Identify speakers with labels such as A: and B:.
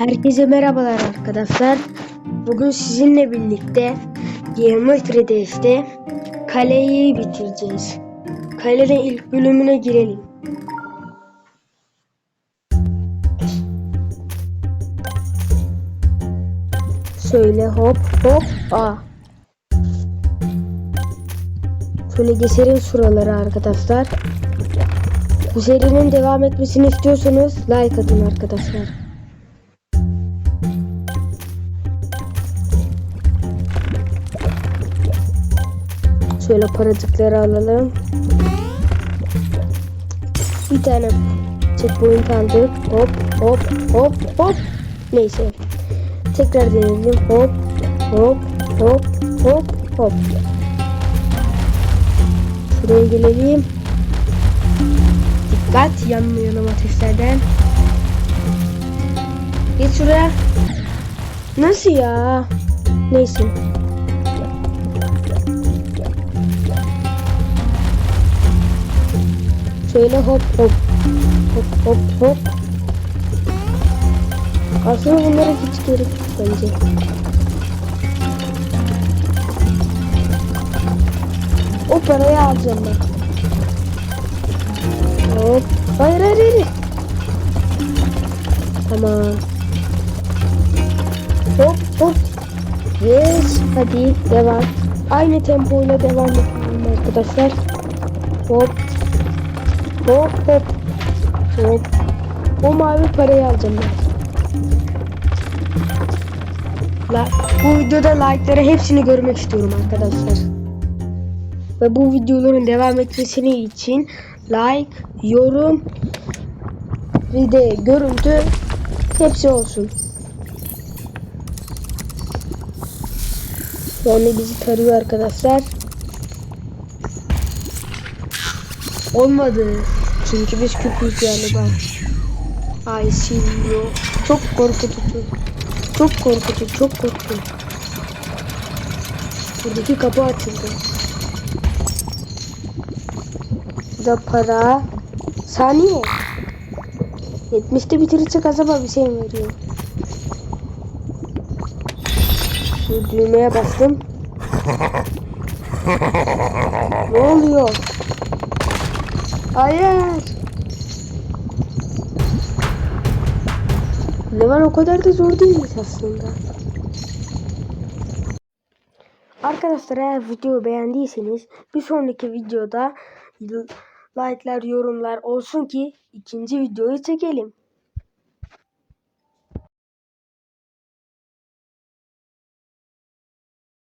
A: Herkese merhabalar arkadaşlar. Bugün sizinle birlikte Geometry Days'te kaleyi bitireceğiz. Kalenin ilk bölümüne girelim. Şöyle hop hop a. Şöyle geçelim şuraları arkadaşlar. Bu devam etmesini istiyorsanız like atın arkadaşlar. Şöyle paracıkları alalım. Bir tane checkpoint aldık. Hop hop hop hop. Neyse. Tekrar deneyelim. Hop hop hop hop hop. Şuraya gelelim. Dikkat yanmayalım ateşlerden. Geç şuraya. Nasıl ya? Neyse. Şöyle hop hop. Hop hop hop. Aslında bunlara hiç gerek yok bence. O parayı alacağım ben. Hop. Hayır hayır hayır. Tamam. Hop hop. Yes. Hadi devam. Aynı tempoyla devam edelim arkadaşlar. Hop. Hop hop. Hop. O mavi parayı alacağım ben. La, bu videoda like'ları hepsini görmek istiyorum arkadaşlar. Ve bu videoların devam etmesini için like, yorum bir de görüntü hepsi olsun. Şu bizi tarıyor arkadaşlar. Olmadı. Çünkü biz küpüz galiba. Ay silmiyor. Çok korkutucu. Çok korkutucu. Çok korkutucu. Buradaki kapı açıldı. Burada para. Saniye. 70'te bitirecek acaba bir şey mi veriyor? Şu düğmeye bastım. ne oluyor? Hayır. Level o kadar da zor değilmiş aslında. Arkadaşlar eğer videoyu beğendiyseniz bir sonraki videoda like'lar, yorumlar olsun ki ikinci videoyu çekelim.